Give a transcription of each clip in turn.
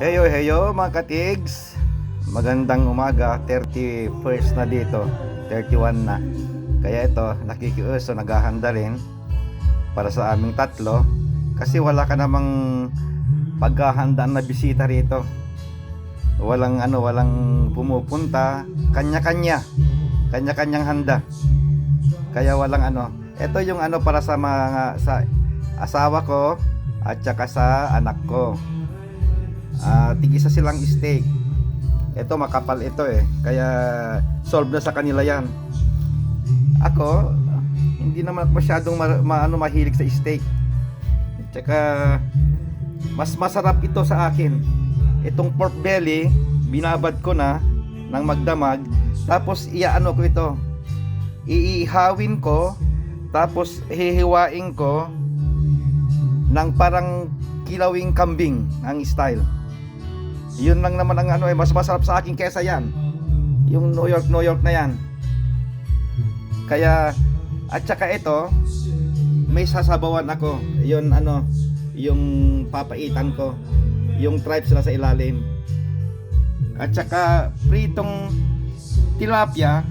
Heyo, heyo mga katigs. Magandang umaga, 31st na dito, 31 na. Kaya ito, nakikiuso, naghahanda rin para sa aming tatlo. Kasi wala ka namang paghahandaan na bisita rito. Walang ano, walang pumupunta. Kanya-kanya. Kanya-kanyang handa. Kaya walang ano. Ito yung ano para sa mga sa asawa ko at saka sa anak ko. Ah, tigisa silang steak. Ito makapal ito eh. Kaya solve na sa kanila 'yan. Ako, hindi naman masyadong ma- maano mahilig sa steak. At saka mas masarap ito sa akin. Itong pork belly, binabad ko na ng magdamag, tapos iaano ko ito. Iihawin ko, tapos hihiwain ko ng parang kilawing kambing ang style. Yun lang naman ang ano eh, mas masarap sa akin kesa yan. Yung New York, New York na yan. Kaya, at saka ito, may sasabawan ako. Yun ano, yung papaitan ko. Yung tribes na sa ilalim. At saka, pritong tilapia,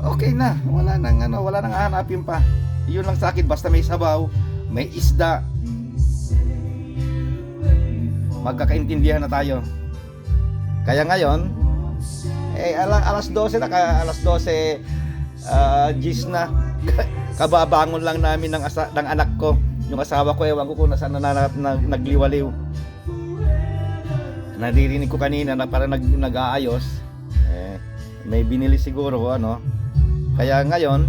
okay na. Wala nang ano, wala nang hanapin pa. Yun lang sa akin, basta may sabaw, may isda. Magkakaintindihan na tayo. Kaya ngayon, eh ala, alas 12 na, alas 12 ah, gis na. Kababangon lang namin ng, asa, ng anak ko. Yung asawa ko, ewan ko kung nasaan na, na, na, nagliwaliw. Naririnig ko kanina na parang nag, nag-aayos. Eh, may binili siguro, ano. Kaya ngayon,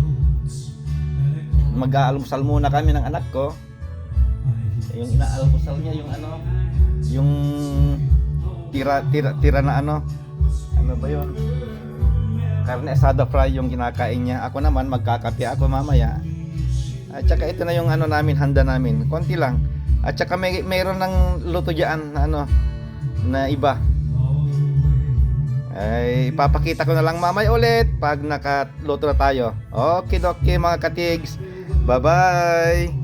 mag-aalmusal muna kami ng anak ko. Yung inaalmusal niya, yung ano, tira tira tira na ano. Ano ba yun? Karne asada fry yung kinakain niya. Ako naman magkakape ako mamaya. At saka ito na yung ano namin handa namin. Konti lang. At saka may mayroon ng luto diyan na ano na iba. Ay ipapakita ko na lang mamaya ulit pag nakaluto na tayo. Okay okay mga katigs. Bye bye